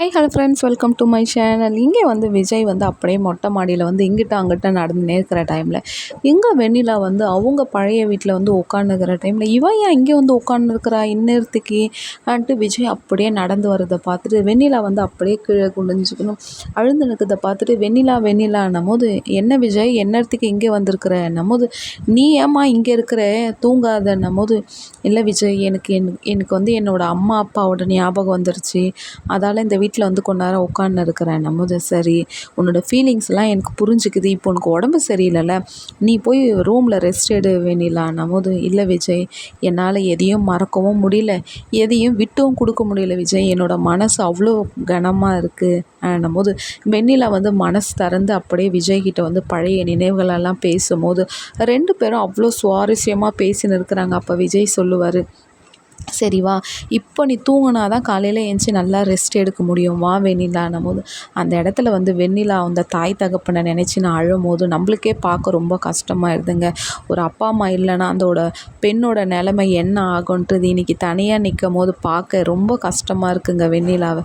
Hi hello friends welcome to my channel இங்கே வந்து விஜய் வந்து அப்படியே மொட்டை மாடியில் வந்து இங்கிட்ட அங்கிட்ட நடந்துனே இருக்கிற டைமில் எங்கே வெண்ணிலா வந்து அவங்க பழைய வீட்டில் வந்து உட்காந்துக்கிற டைமில் இவன் ஏன் இங்கே வந்து உட்காந்துருக்கிறா இந்நேரத்துக்கு ஆன்ட்டு விஜய் அப்படியே நடந்து வரதை பார்த்துட்டு வெண்ணிலா வந்து அப்படியே கீழே குனிஞ்சுக்கணும் அழுந்து நிற்கிறத பார்த்துட்டு வெண்ணிலா வெண்ணிலா போது என்ன விஜய் என்னத்துக்கு இங்கே வந்திருக்கிற? போது நீ ஏம்மா இங்கே இருக்கிற? தூங்காத. போது இல்லை விஜய் எனக்கு என் எனக்கு வந்து என்னோடய அம்மா அப்பாவோட ஞாபகம் வந்துருச்சு. அதால் இந்த வீட்டில் வந்து கொஞ்ச நேரம் உட்காந்து இருக்கிறேன். நம்மது சரி. உன்னோட ஃபீலிங்ஸ்லாம் எனக்கு புரிஞ்சுக்குது. இப்போ உனக்கு உடம்பு சரியில்லைல்ல. நீ போய் ரூமில் ரெஸ்ட் எடு வேணிலா நமது இல்லை விஜய். என்னால் எதையும் மறக்கவும் முடியல. எதையும் விட்டும் கொடுக்க முடியல விஜய். என்னோடய மனசு அவ்வளோ கனமாக இருக்குது போது வெண்ணிலா வந்து மனசு திறந்து அப்படியே விஜய்கிட்ட வந்து பழைய நினைவுகளெல்லாம் பேசும்போது ரெண்டு பேரும் அவ்வளோ சுவாரஸ்யமாக பேசின்னு இருக்கிறாங்க. அப்போ விஜய் சொல்லுவார் சரி வா இப்போ நீ தூங்கினா தான் காலையில் எழுந்துச்சி நல்லா ரெஸ்ட் எடுக்க முடியும். வா வெண்ணிலான்னும் போது அந்த இடத்துல வந்து வெண்ணிலா அந்த தாய் தகப்பனை நினச்சி நான் அழும் போது நம்மளுக்கே பார்க்க ரொம்ப கஷ்டமாயிருதுங்க ஒரு அப்பா அம்மா இல்லைன்னா அதோட பெண்ணோட நிலைமை என்ன ஆகுன்றது இன்றைக்கி தனியாக நிற்கும் போது பார்க்க ரொம்ப கஷ்டமாக இருக்குங்க வெண்ணிலாவை.